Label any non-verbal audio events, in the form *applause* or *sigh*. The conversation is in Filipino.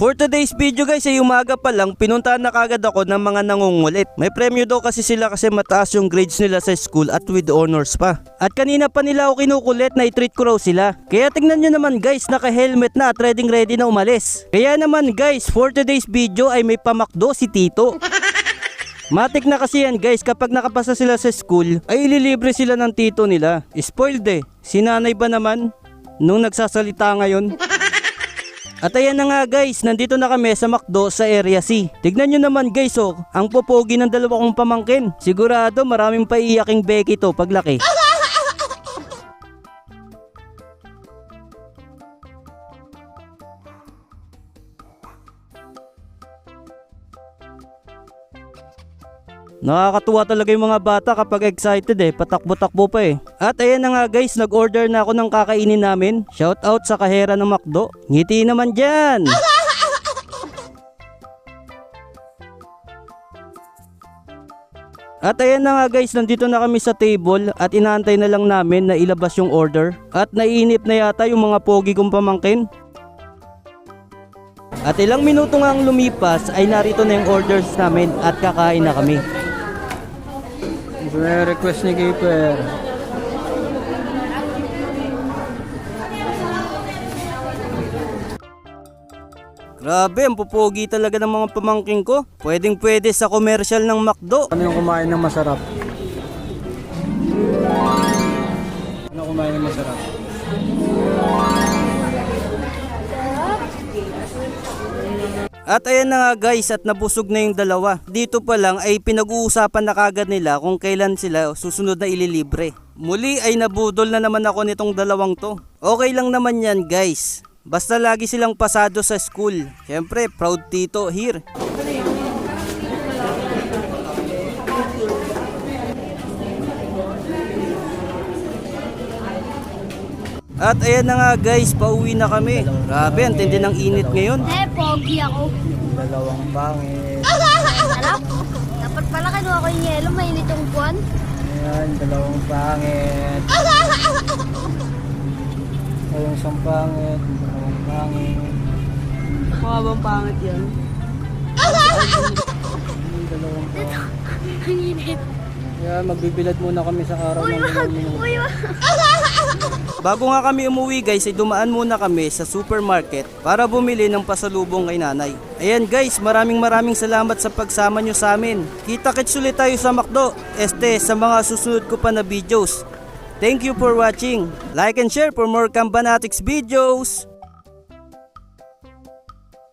For today's video guys ay umaga pa lang pinuntahan na kagad ako ng mga nangungulit. May premyo daw kasi sila kasi mataas yung grades nila sa school at with honors pa. At kanina pa nila ako kinukulit na i-treat ko raw sila. Kaya tingnan nyo naman guys naka-helmet na at ready ready na umalis. Kaya naman guys for today's video ay may pamakdo si Tito. Matik na kasi yan guys kapag nakapasa sila sa school ay ililibre sila ng tito nila. Spoiled eh. Si nanay ba naman? Nung nagsasalita ngayon? *laughs* At ayan na nga guys, nandito na kami sa McDo sa Area C. Tignan nyo naman guys oh, ang popogi ng dalawa kong pamangkin. Sigurado maraming paiyaking Becky to paglaki. Nakakatuwa talaga yung mga bata kapag excited eh, patakbo-takbo pa eh. At ayan na nga guys, nag-order na ako ng kakainin namin. Shout out sa kahera ng McDo. Ngiti naman dyan! At ayan na nga guys, nandito na kami sa table at inaantay na lang namin na ilabas yung order. At naiinip na yata yung mga pogi kong pamangkin. At ilang minuto nga ang lumipas ay narito na yung orders namin at kakain na kami. May request ni Keeper. Grabe, ang pupogi talaga ng mga pamangking ko. Pwedeng pwede sa commercial ng McDo. Ano yung kumain ng masarap? At ayan na nga guys at nabusog na yung dalawa. Dito pa lang ay pinag-uusapan na kagad nila kung kailan sila susunod na ililibre. Muli ay nabudol na naman ako nitong dalawang to. Okay lang naman yan guys. Basta lagi silang pasado sa school. Siyempre, proud tito here. At ayan na nga guys, pauwi na kami. Grabe, ang tindi ng init ngayon. Eh, pogi ako. Dalawang pangit. Alam? Dapat pala kinuha ko yung yelo, mainit yung buwan. Ayan, dalawang pangit. Dalawang isang pangit. Dalawang pangit. Mabang pangit yan. Dalawang pangit. Ang init. Ayan, magbibilad muna kami sa araw Uy, ng minuto. Uy, wag! Bago nga kami umuwi guys ay dumaan muna kami sa supermarket para bumili ng pasalubong kay nanay. Ayan guys, maraming maraming salamat sa pagsama nyo sa amin. Kita-kits ulit tayo sa McDo. Este, sa mga susunod ko pa na videos. Thank you for watching. Like and share for more Kambanatics videos.